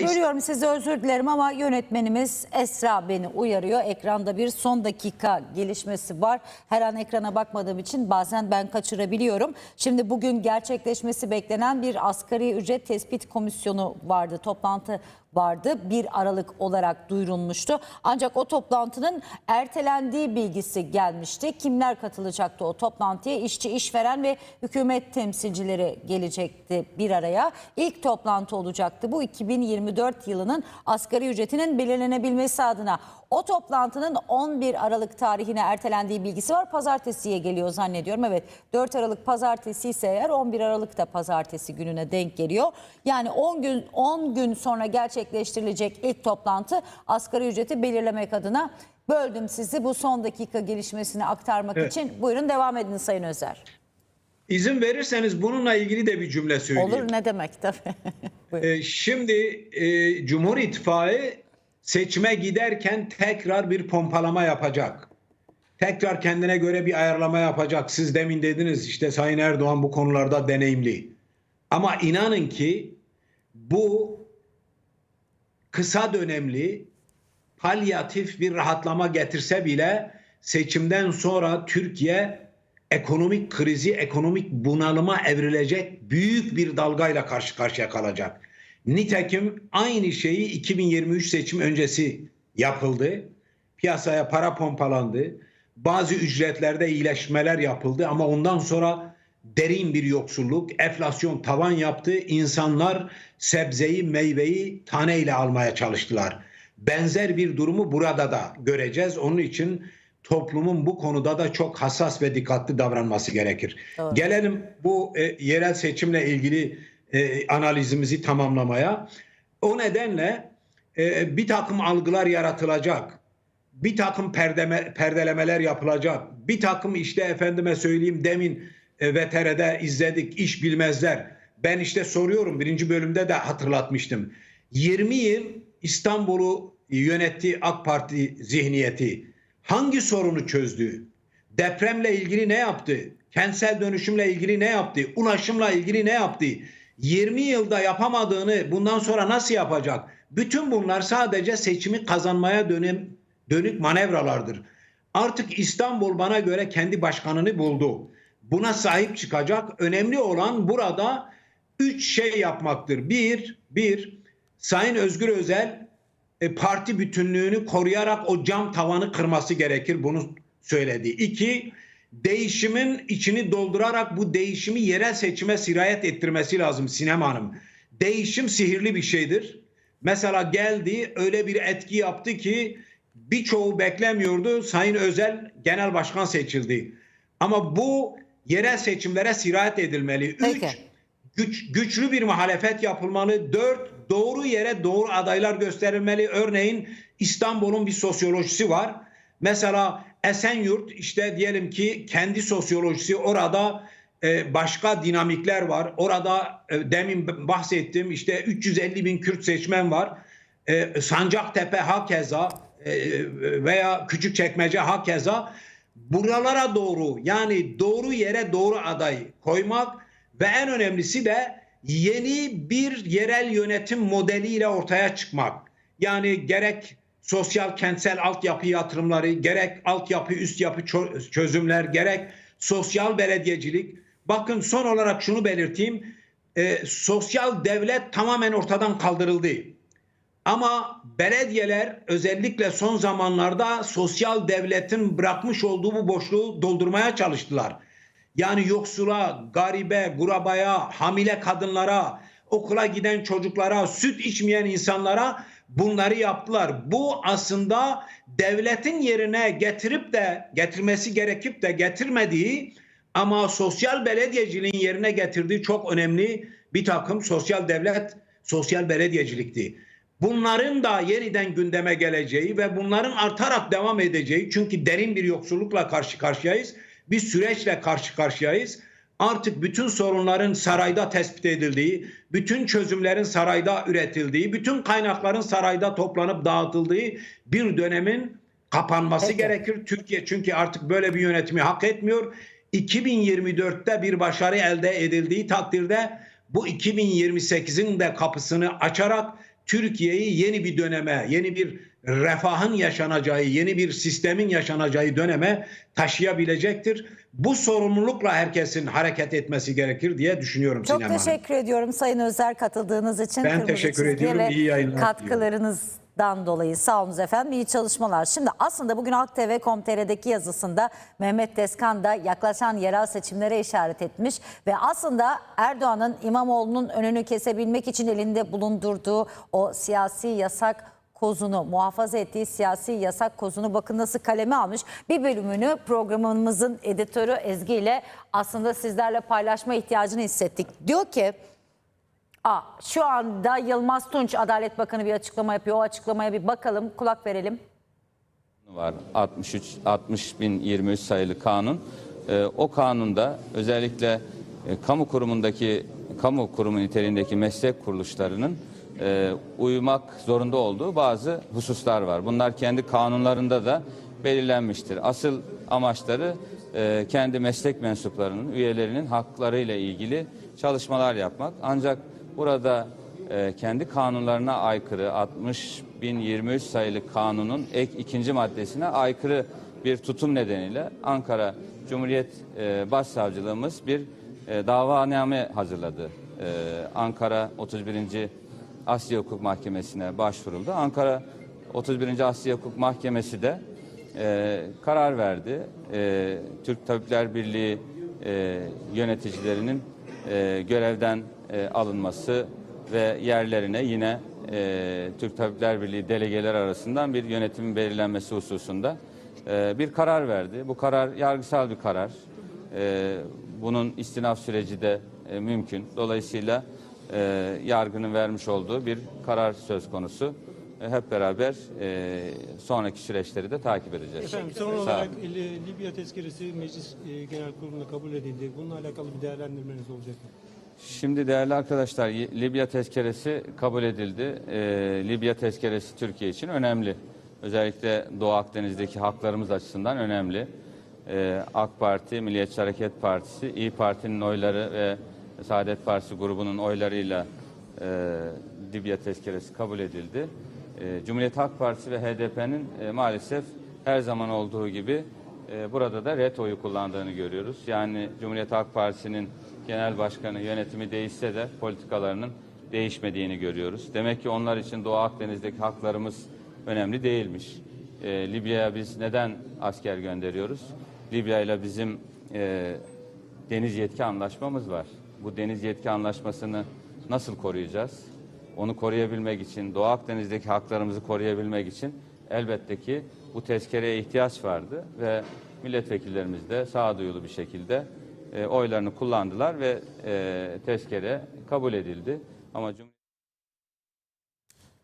is- bölüyorum sizi özür dilerim ama yönetmenimiz Esra beni uyarıyor. Ekranda bir son dakika gelişmesi var. Her an ekrana bakmadığım için bazen ben kaçırabiliyorum. Şimdi bugün gerçekleşmesi beklenen bir asgari ücret tespit komisyonu vardı. Toplantı vardı. 1 Aralık olarak duyurulmuştu. Ancak o toplantının ertelendiği bilgisi gelmişti. Kimler katılacaktı o toplantıya? İşçi, işveren ve hükümet temsilcileri gelecekti bir araya. İlk toplantı olacaktı. Bu 2024 yılının asgari ücretinin belirlenebilmesi adına. O toplantının 11 Aralık tarihine ertelendiği bilgisi var. Pazartesiye geliyor zannediyorum. Evet 4 Aralık pazartesi ise eğer 11 Aralık da pazartesi gününe denk geliyor. Yani 10 gün 10 gün sonra gerçekleştirilecek ilk toplantı asgari ücreti belirlemek adına böldüm sizi bu son dakika gelişmesini aktarmak Evet. için. Buyurun devam edin Sayın Özer. İzin verirseniz bununla ilgili de bir cümle söyleyeyim. Olur ne demek tabii. Ee, şimdi e, Cumhur İttifakı seçime giderken tekrar bir pompalama yapacak. Tekrar kendine göre bir ayarlama yapacak. Siz demin dediniz işte Sayın Erdoğan bu konularda deneyimli. Ama inanın ki bu kısa dönemli palyatif bir rahatlama getirse bile seçimden sonra Türkiye ekonomik krizi, ekonomik bunalıma evrilecek büyük bir dalgayla karşı karşıya kalacak. Nitekim aynı şeyi 2023 seçim öncesi yapıldı. Piyasaya para pompalandı. Bazı ücretlerde iyileşmeler yapıldı ama ondan sonra derin bir yoksulluk, enflasyon tavan yaptı. İnsanlar sebzeyi, meyveyi taneyle almaya çalıştılar. Benzer bir durumu burada da göreceğiz. Onun için toplumun bu konuda da çok hassas ve dikkatli davranması gerekir. Doğru. Gelelim bu e, yerel seçimle ilgili e, analizimizi tamamlamaya. O nedenle e, bir takım algılar yaratılacak. Bir takım perdeme, perdelemeler yapılacak. Bir takım işte efendime söyleyeyim demin e, VTR'de izledik iş bilmezler. Ben işte soruyorum birinci bölümde de hatırlatmıştım. 20 yıl İstanbul'u yönetti AK Parti zihniyeti. Hangi sorunu çözdü? Depremle ilgili ne yaptı? Kentsel dönüşümle ilgili ne yaptı? Ulaşımla ilgili ne yaptı? 20 yılda yapamadığını bundan sonra nasıl yapacak? Bütün bunlar sadece seçimi kazanmaya dönüm, dönük manevralardır. Artık İstanbul bana göre kendi başkanını buldu. Buna sahip çıkacak. Önemli olan burada üç şey yapmaktır. Bir, bir Sayın Özgür Özel e, parti bütünlüğünü koruyarak o cam tavanı kırması gerekir. Bunu söyledi. İki, değişimin içini doldurarak bu değişimi yerel seçime sirayet ettirmesi lazım Sinem Hanım. Değişim sihirli bir şeydir. Mesela geldi öyle bir etki yaptı ki birçoğu beklemiyordu. Sayın Özel genel başkan seçildi. Ama bu yerel seçimlere sirayet edilmeli. Üç, Peki. güç, güçlü bir muhalefet yapılmalı. Dört, doğru yere doğru adaylar gösterilmeli. Örneğin İstanbul'un bir sosyolojisi var. Mesela Esenyurt işte diyelim ki kendi sosyolojisi orada e, başka dinamikler var. Orada e, demin bahsettim işte 350 bin Kürt seçmen var. E, Sancaktepe hakeza e, veya Küçükçekmece hakeza buralara doğru yani doğru yere doğru aday koymak ve en önemlisi de yeni bir yerel yönetim modeliyle ortaya çıkmak. Yani gerek sosyal kentsel altyapı yatırımları, gerek altyapı üst yapı çö- çözümler, gerek sosyal belediyecilik. Bakın son olarak şunu belirteyim. Ee, sosyal devlet tamamen ortadan kaldırıldı. Ama belediyeler özellikle son zamanlarda sosyal devletin bırakmış olduğu bu boşluğu doldurmaya çalıştılar. Yani yoksula, garibe, gurabaya, hamile kadınlara, okula giden çocuklara, süt içmeyen insanlara bunları yaptılar. Bu aslında devletin yerine getirip de getirmesi gerekip de getirmediği ama sosyal belediyeciliğin yerine getirdiği çok önemli bir takım sosyal devlet, sosyal belediyecilikti. Bunların da yeniden gündeme geleceği ve bunların artarak devam edeceği çünkü derin bir yoksullukla karşı karşıyayız. Bir süreçle karşı karşıyayız. Artık bütün sorunların sarayda tespit edildiği, bütün çözümlerin sarayda üretildiği, bütün kaynakların sarayda toplanıp dağıtıldığı bir dönemin kapanması Peki. gerekir. Türkiye çünkü artık böyle bir yönetimi hak etmiyor. 2024'te bir başarı elde edildiği takdirde bu 2028'in de kapısını açarak Türkiye'yi yeni bir döneme, yeni bir refahın yaşanacağı, yeni bir sistemin yaşanacağı döneme taşıyabilecektir. Bu sorumlulukla herkesin hareket etmesi gerekir diye düşünüyorum Çok Sinem Hanım. teşekkür ediyorum Sayın Özer katıldığınız için. Ben Kırmızı teşekkür ediyorum. İyi yayınlar Katkılarınızdan dolayı sağ olun efendim. İyi çalışmalar. Şimdi aslında bugün Halk TV.com.tr'deki yazısında Mehmet Deskan da yaklaşan yerel seçimlere işaret etmiş ve aslında Erdoğan'ın İmamoğlu'nun önünü kesebilmek için elinde bulundurduğu o siyasi yasak kozunu, muhafaza ettiği siyasi yasak kozunu bakın nasıl kaleme almış. Bir bölümünü programımızın editörü Ezgi ile aslında sizlerle paylaşma ihtiyacını hissettik. Diyor ki Aa, şu anda Yılmaz Tunç Adalet Bakanı bir açıklama yapıyor. O açıklamaya bir bakalım, kulak verelim. var 63 60.023 sayılı kanun. Ee, o kanunda özellikle e, kamu kurumundaki kamu kurumu niteliğindeki meslek kuruluşlarının e, uymak zorunda olduğu bazı hususlar var. Bunlar kendi kanunlarında da belirlenmiştir. Asıl amaçları e, kendi meslek mensuplarının, üyelerinin haklarıyla ilgili çalışmalar yapmak. Ancak burada e, kendi kanunlarına aykırı 60.023 sayılı kanunun ek ikinci maddesine aykırı bir tutum nedeniyle Ankara Cumhuriyet e, Başsavcılığımız bir e, davaname hazırladı. E, Ankara 31. Asya Hukuk Mahkemesi'ne başvuruldu. Ankara 31. Asya Hukuk Mahkemesi de e, karar verdi. E, Türk Tabipler Birliği e, yöneticilerinin e, görevden e, alınması ve yerlerine yine e, Türk Tabipler Birliği delegeler arasından bir yönetimin belirlenmesi hususunda e, bir karar verdi. Bu karar yargısal bir karar. E, bunun istinaf süreci de e, mümkün. Dolayısıyla e, yargının vermiş olduğu bir karar söz konusu. E, hep beraber e, sonraki süreçleri de takip edeceğiz. Efendim son olarak Li- Libya tezkeresi meclis e, genel kurulunda kabul edildi. Bununla alakalı bir değerlendirmeniz olacak mı? Şimdi değerli arkadaşlar Y- Libya tezkeresi kabul edildi. Ee, Libya tezkeresi Türkiye için önemli. Özellikle Doğu Akdeniz'deki haklarımız açısından önemli. Ee, AK Parti, Milliyetçi Hareket Partisi, İyi Parti'nin oyları ve Saadet Partisi grubunun oylarıyla e, Libya tezkeresi kabul edildi. E, Cumhuriyet Halk Partisi ve HDP'nin e, maalesef her zaman olduğu gibi e, burada da ret oyu kullandığını görüyoruz. Yani Cumhuriyet Halk Partisi'nin genel başkanı yönetimi değişse de politikalarının değişmediğini görüyoruz. Demek ki onlar için Doğu Akdeniz'deki haklarımız önemli değilmiş. E, Libya'ya biz neden asker gönderiyoruz? Libya ile bizim e, deniz yetki anlaşmamız var. Bu deniz yetki anlaşmasını nasıl koruyacağız? Onu koruyabilmek için, Doğu Akdeniz'deki haklarımızı koruyabilmek için elbette ki bu tezkereye ihtiyaç vardı ve milletvekillerimiz de sağduyulu bir şekilde e, oylarını kullandılar ve e, tezkere kabul edildi. Ama Cumhuriyet